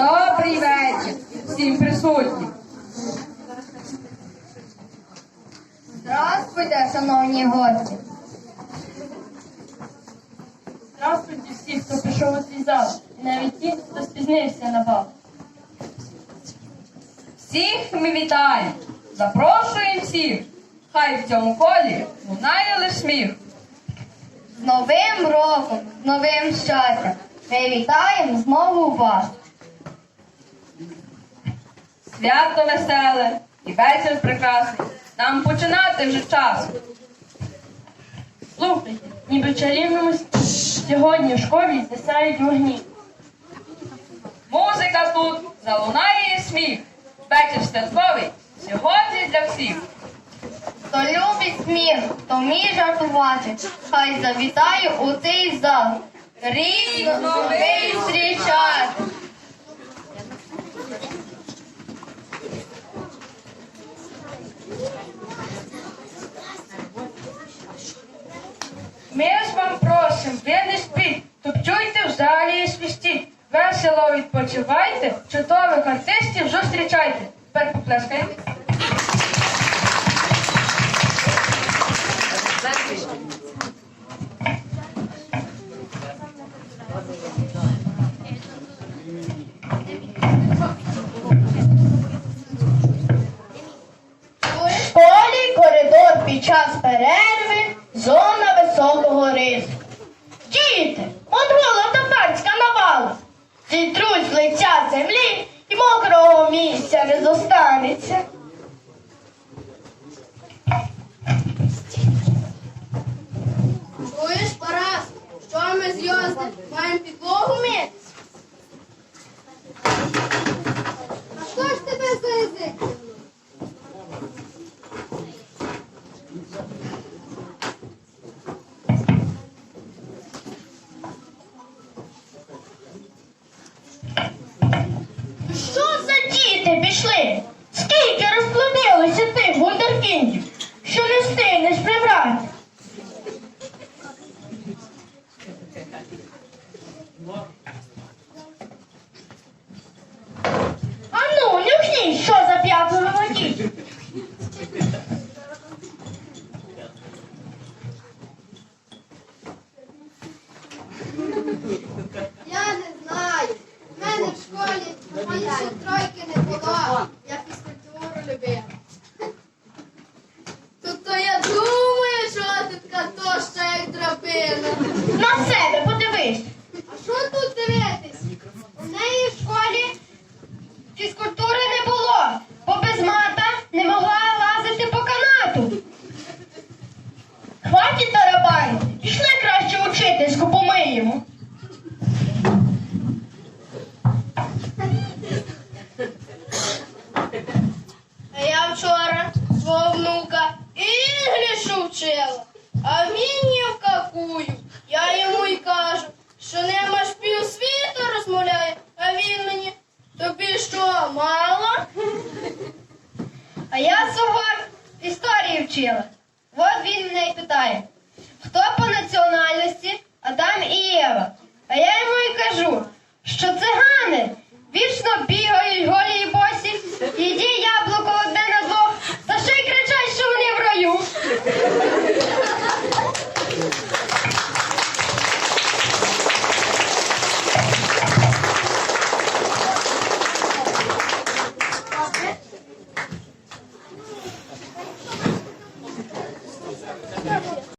Добрий вечір всім присутнім. Здравствуйте, шановні гості. Здравствуйте всі, хто прийшов у цей зал, і навіть ті, хто спізнився на бал. Всіх ми вітаємо. Запрошуємо всіх. Хай в цьому колі лунає лиш сміх. З Новим роком, з новим щастям. Ми вітаємо знову вас. Свято веселе і вечір прекрасний. Нам починати вже час. Слухайте, ніби чарівному сьогодні в школі згасають вогні. Музика тут залунає і сміх. Вечір святковий сьогодні для всіх. Хто любить сміх, хто вміє жартувати, хай завітає у цей зал. Рік новий зустрічати. Ми ж вам просимо, ви не спіть, топчуйте в залі і свистіть. Весело відпочивайте, чудових артистів зустрічайте. Тепер поплескаємо. У школі коридор під час перерви зона високого риску. Діти, от гола татарська навала. Зітрусь з лиця землі і мокрого місця не зостанеться. Чуєш, Парас, що ми з Йозди маємо підлогу мити? А хто ж тебе за язик? тягнув? Що за пішли? Скільки розплодилося тих вундеркіндів, що не встигнеш прибрати? Ану, нюхніть, що за п'ятеро водіть. Я не знаю. У мене в школі тройки вчила, а він ні в какую. Я йому й кажу, що нема ж півсвіту розмовляє, а він мені тобі що, мало? А я свого історії вчила. От він мене й питає, хто по національності Адам і Єва. А я йому й кажу, що цигани